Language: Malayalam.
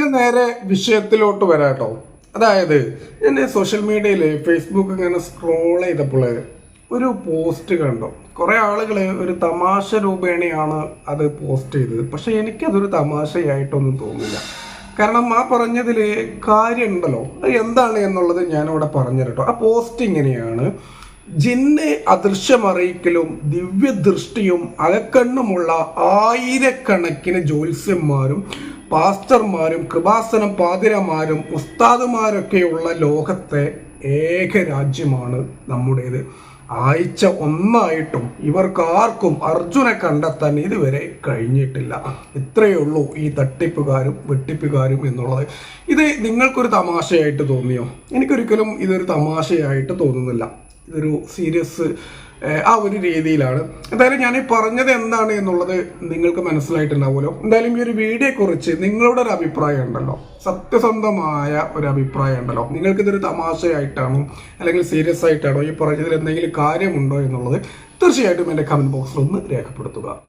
ഞാൻ നേരെ വിഷയത്തിലോട്ട് വരാട്ടോ. അതായത് ഞാൻ സോഷ്യൽ മീഡിയയിൽ ഫേസ്ബുക്ക് ഇങ്ങനെ സ്ക്രോൾ ചെയ്തപ്പോൾ ഒരു പോസ്റ്റ് കണ്ടു. കുറേ ആളുകൾ ഒരു തമാശ രൂപേണയാണ് അത് പോസ്റ്റ് ചെയ്തത്. പക്ഷെ എനിക്കതൊരു തമാശയായിട്ടൊന്നും തോന്നില്ല കാരണം ആ പറഞ്ഞതിൽ കാര്യമുണ്ടല്ലോ. അത് എന്താണ് എന്നുള്ളത് ഞാനിവിടെ പറഞ്ഞിരട്ടോ ആ പോസ്റ്റ് ഇങ്ങനെയാണ്. ജിന്നെ അദൃശ്യമറിയിക്കലും ദിവ്യദൃഷ്ടിയും അകക്കണ്ണുമുള്ള ആയിരക്കണക്കിന് ജ്യോത്സ്യന്മാരും പാസ്റ്റർമാരും കൃപാസനം പാതിരമാരും ഉസ്താദുമാരൊക്കെയുള്ള ലോകത്തെ ഏക രാജ്യമാണ് നമ്മുടേത്. ആഴ്ച ഒന്നായിട്ടും ഇവർക്കാർക്കും അർജുനെ കണ്ടെത്താൻ ഇതുവരെ കഴിഞ്ഞിട്ടില്ല. ഇത്രയേ ഉള്ളൂ ഈ തട്ടിപ്പുകാരും വെട്ടിപ്പുകാരും എന്നുള്ളത്. ഇത് നിങ്ങൾക്കൊരു തമാശയായിട്ട് തോന്നിയോ? എനിക്കൊരിക്കലും ഇതൊരു തമാശയായിട്ട് തോന്നുന്നില്ല. ഇതൊരു സീരിയസ് ആ ഒരു രീതിയിലാണ്. എന്തായാലും ഞാൻ ഈ പറഞ്ഞത് എന്താണ് എന്നുള്ളത് നിങ്ങൾക്ക് മനസ്സിലായിട്ടുണ്ടാവുമല്ലോ. എന്തായാലും ഈ ഒരു വീഡിയോയെ കുറിച്ച് നിങ്ങളുടെ ഒരു അഭിപ്രായം ഉണ്ടല്ലോ. സത്യസന്ധമായ ഒരു അഭിപ്രായം ഉണ്ടല്ലോ. നിങ്ങൾക്കിതൊരു തമാശയായിട്ടാണോ അല്ലെങ്കിൽ സീരിയസ് ആയിട്ടാണോ ഈ പറഞ്ഞതിൽ എന്തെങ്കിലും കാര്യമുണ്ടോ എന്നുള്ളത് തീർച്ചയായിട്ടും എന്റെ കമന്റ് ബോക്സിൽ ഒന്ന് രേഖപ്പെടുത്തുക.